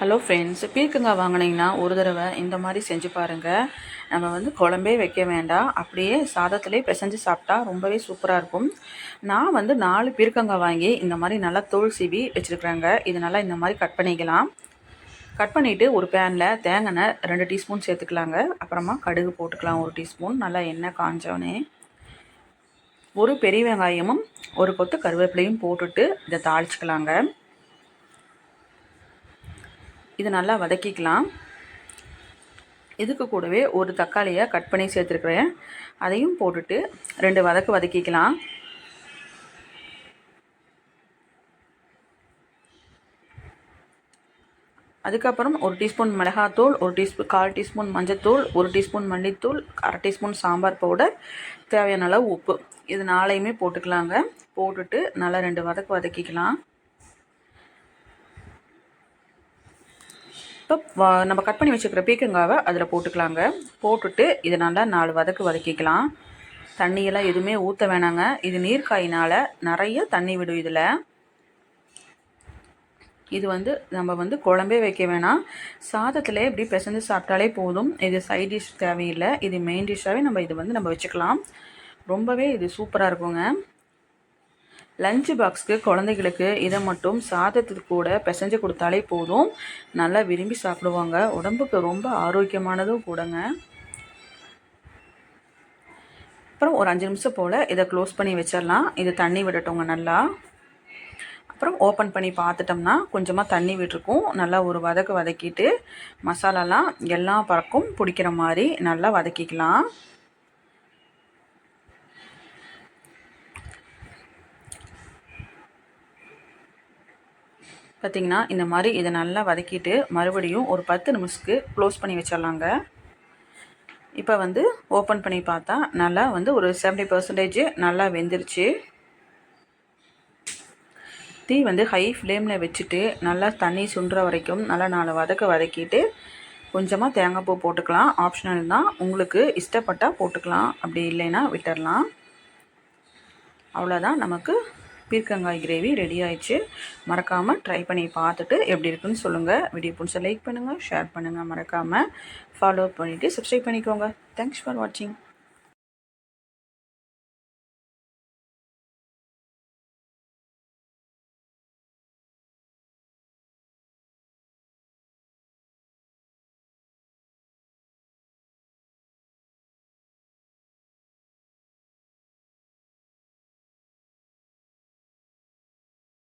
Hello friends பீர்க்கங்காய் வாங்கினீங்கன்னா ஒரு தடவை இந்த மாதிரி செஞ்சு பாருங்கள் நம்ம வந்து குழம்பே வைக்க வேண்டாம். அப்படியே சாதத்திலே பிசைஞ்சு சாப்பிட்டா ரொம்பவே சூப்பராக இருக்கும். நான் வந்து நாலு பீர்க்கங்காய் வாங்கி இந்த மாதிரி நல்லா தோல் சீவி வச்சுருக்குறேங்க. இது நல்லா இந்த மாதிரி கட் பண்ணிக்கலாம். கட் பண்ணிவிட்டு ஒரு பேனில் தேங்காய் ரெண்டு டீஸ்பூன் சேர்த்துக்கலாங்க. அப்புறமா கடுகு போட்டுக்கலாம் ஒரு டீஸ்பூன். நல்லா எண்ணெய் காஞ்சோன்னே ஒரு பெரிய வெங்காயமும் ஒரு கொத்து கருவேப்பிலையும் போட்டுட்டு இதை தாளிச்சிக்கலாங்க. இது நல்லா வதக்கிக்கலாம். இதுக்கு கூடவே ஒரு தக்காளியை கட் பண்ணி சேர்த்துருக்குறேன். அதையும் போட்டுட்டு ரெண்டு வதக்கு வதக்கிக்கலாம். அதுக்கப்புறம் ஒரு டீஸ்பூன் மிளகாத்தூள் ஒரு டீஸ்பூன் கால் டீஸ்பூன் மஞ்சத்தூள் ஒரு டீஸ்பூன் மல்லித்தூள் அரை டீஸ்பூன் சாம்பார் பவுடர் தேவையான அளவு உப்பு. இது நாளையுமே போட்டுக்கலாங்க. போட்டுட்டு நல்லா ரெண்டு வதக்கு வதக்கிக்கலாம். இப்போ நம்ம கட் பண்ணி வச்சுக்கிற பீக்கங்காவை அதில் போட்டுக்கலாங்க. போட்டுட்டு இதை நல்லா நாலு வதக்கு வதக்கிக்கலாம். தண்ணியெல்லாம் எதுவுமே ஊற்ற வேணாங்க. இது நீர்க்காயினால் நிறைய தண்ணி விடும் இதில். இது வந்து நம்ம வந்து குழம்பே வைக்க வேணாம். சாதத்தில் இப்படி பிசைஞ்சு சாப்பிட்டாலே போதும். இது சைட் டிஷ் தேவையில்லை. இது மெயின் டிஷ்ஷாகவே நம்ம இது வந்து நம்ம வச்சுக்கலாம். ரொம்பவே இது சூப்பராக இருக்குங்க. லஞ்ச் பாக்ஸ்க்கு குழந்தைகளுக்கு இதை மட்டும் சாதத்துக்கு கூட பிசைஞ்சு கொடுத்தாலே போதும். நல்லா விரும்பி சாப்பிடுவாங்க. உடம்புக்கு ரொம்ப ஆரோக்கியமானதும் கூடங்க. அப்புறம் ஒரு அஞ்சு நிமிஷம் போல் இதை க்ளோஸ் பண்ணி வச்சிடலாம். இது தண்ணி விடட்டோங்க நல்லா. அப்புறம் ஓப்பன் பண்ணி பார்த்துட்டோம்னா கொஞ்சமாக தண்ணி விட்டுருக்கும். நல்லா ஒரு வதக்கு வதக்கிட்டு மசாலாலாம் எல்லா பறக்கும் பிடிக்கிற மாதிரி நல்லா வதக்கிக்கலாம். பார்த்திங்கன்னா இந்த மாதிரி இதை நல்லா வதக்கிட்டு மறுபடியும் ஒரு பத்து நிமிஷத்துக்கு க்ளோஸ் பண்ணி வச்சிடலாங்க. இப்போ வந்து ஓப்பன் பண்ணி பார்த்தா நல்லா வந்து ஒரு செவன்டி பர்சன்டேஜ் நல்லா வெந்துருச்சு. தீ வந்து ஹை ஃப்ளேமில் வச்சுட்டு நல்லா தண்ணி சுண்டுற வரைக்கும் நல்லா நாலு வதக்க வதக்கிட்டு கொஞ்சமாக தேங்காய் பூ போட்டுக்கலாம். ஆப்ஷனல் தான். உங்களுக்கு இஷ்டப்பட்டால் போட்டுக்கலாம். அப்படி இல்லைன்னா விட்டுடலாம் அவ்வளோதான் நமக்கு பீர்க்கங்காய் கிரேவி ரெடி ஆயிடுச்சு. மறக்காமல் ட்ரை பண்ணி பார்த்துட்டு எப்படி இருக்குன்னு சொல்லுங்கள் வீடியோ பிடிச்ச லைக் பண்ணுங்கள் ஷேர் பண்ணுங்கள் மறக்காமல் ஃபாலோ பண்ணிவிட்டு சப்ஸ்கிரைப் பண்ணிக்கோங்க. தேங்க்ஸ் ஃபார் வாட்சிங்